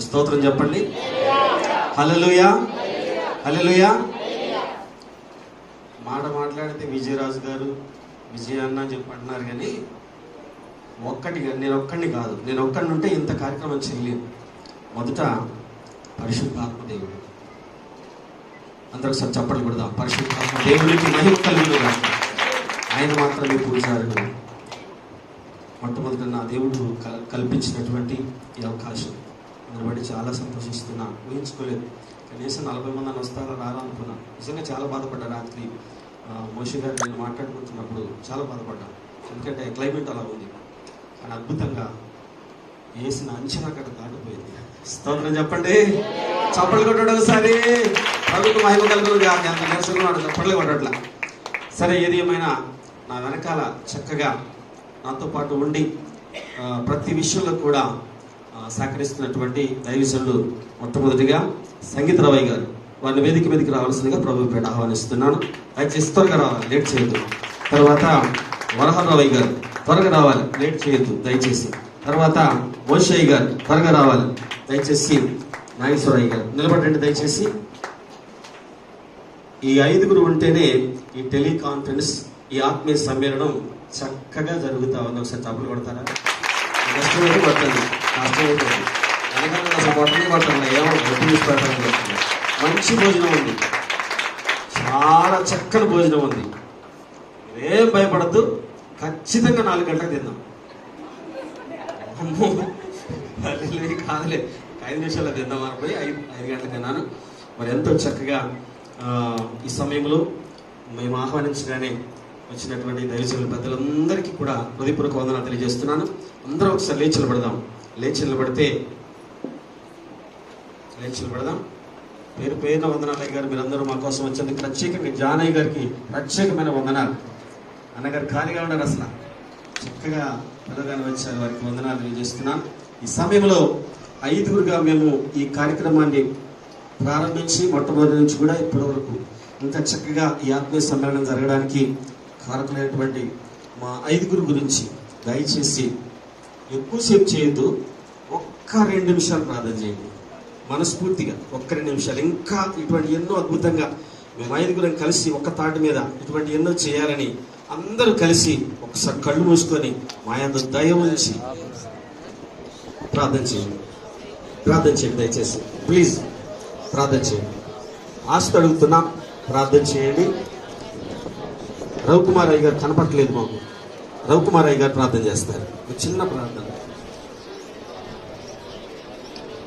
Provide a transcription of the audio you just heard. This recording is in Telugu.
స్తోత్రం చెప్పండి. హలలుయా హలలుయా మాట మాట్లాడితే విజయరాజు గారు విజయ అన్న అని చెప్పి అంటున్నారు కానీ ఒక్కటిగా నేను ఒక్కడిని కాదు నేను ఒక్కడిని ఉంటే ఇంత కార్యక్రమం చేయలేను. మొదట పరిశుద్ధాత్మ దేవుడు. అందరూ ఒకసారి చప్పట్లు కొడదాం. పరిశుద్ధాత్మ దేవుడికి మహిమ కలిగిన ఆయన మాత్రమే పూజారుడు. మొట్టమొదట నా దేవుడు కల్- కల్పించినటువంటి ఈ అవకాశం. నిలబడి చాలా సంతోషిస్తున్నా. ఊహించుకోలేదు. కనీసం నలభై మంది అని వస్తారా రారా అనుకున్నా. నిజంగా చాలా బాధపడ్డా రాత్రి. మోషి గారు నేను మాట్లాడుకుంటున్నప్పుడు చాలా బాధపడ్డా. ఎందుకంటే క్లైమేట్ అలా ఉంది. కానీ అద్భుతంగా వేసిన అంచనా అక్కడ దాటిపోయింది. స్తోత్రం చెప్పండి. చప్పట్లు కొట్టడం ఒకసారి. ప్రభుత్వ మహిమ కలుగులు కాక ఎంత చప్పట్లు కొట్టట్లా. సరే ఏది ఏమైనా నా వెనకాల చక్కగా నాతో పాటు ఉండి ప్రతి విషయంలో కూడా సహకరిస్తున్నటువంటి దైవజనులు మొట్టమొదటిగా సంగీత రవయ్య గారు. వారిని వేదిక మీదకి రావాల్సిందిగా ప్రభు పేట ఆహ్వానిస్తున్నాను. దయచేసి త్వరగా రావాలి లేట్ చేయొద్దు. తర్వాత వరహన్ రవయ్య గారు త్వరగా రావాలి లేట్ చేయొద్దు దయచేసి. తర్వాత మోషయ్య గారు త్వరగా రావాలి దయచేసి. నాగేశ్వరయ్య గారు నిలబడండి దయచేసి. ఈ ఐదుగురు ఉంటేనే ఈ టెలికాన్ఫరెన్స్ ఈ ఆత్మీయ సమ్మేళనం చక్కగా జరుగుతా ఉంది. ఒకసారి తప్పులు కొడతారా? కష్టమైతే కొట్టండి కష్టమైతే వెనకాల అసలు కొట్టనే కొట్టండి ఏమో గట్టి తీసి మంచి భోజనం ఉంది. చాలా చక్కని భోజనం ఉంది. ఏం భయపడద్దు. ఖచ్చితంగా నాలుగు గంటలకు తిందాం. అమ్మో అల్లెలు కాదులే. ఐదు నిమిషాలు తిందాం అనుకుని ఐదు ఐదు గంటలు తిన్నాను. మరి ఎంతో చక్కగా ఈ సమయంలో మేము ఆహ్వానించగానే వచ్చినటువంటి దైవజనుల పెద్దలందరికీ కూడా హృదయపూర్వక వందనాలు తెలియజేస్తున్నాను. అందరూ ఒకసారి లేచి నిలబడదాం. లేచి నిలబడితే లేచి నిలబడదాం. పేరు పేరున వందనాలయ్య గారు మీరందరూ మా కోసం వచ్చేందుకు ప్రత్యేకంగా జానయ్య గారికి ప్రత్యేకమైన వందనాలు. అన్నగారు ఖాళీగా ఉన్నారు అసలు. చక్కగా పిల్లగానే వచ్చారు. వారికి వందనాలు తెలియజేస్తున్నాను. ఈ సమయంలో ఐదుగురుగా మేము ఈ కార్యక్రమాన్ని ప్రారంభించి మొట్టమొదటి నుంచి కూడా ఇప్పటి వరకు ఇంకా చక్కగా ఈ ఆత్మీయ సమ్మేళనం జరగడానికి కారకులైనటువంటి మా ఐదుగురు గురించి దయచేసి ఎక్కువసేపు చేయొద్దు. ఒక్క రెండు నిమిషాలు ప్రార్థన చేయండి. మనస్ఫూర్తిగా ఒక్క రెండు నిమిషాలు. ఇంకా ఇటువంటి ఎన్నో అద్భుతంగా మేము ఐదుగురం కలిసి ఒక్క తాటి మీద ఇటువంటి ఎన్నో చేయాలని అందరూ కలిసి ఒకసారి కళ్ళు మూసుకొని మాయందు దయ ఉంచి ప్రార్థన చేయండి. ప్రార్థన చేయండి దయచేసి. ప్లీజ్ ప్రార్థన చేయండి. ఆస్తి అడుగుతున్నాం. ప్రార్థన చేయండి. రవికుమార్ అయ్య గారు కనపట్లేదు మాకు. రవికుమార్ అయ్య గారు ప్రార్థన చేస్తారు. ఒక చిన్న ప్రార్థన.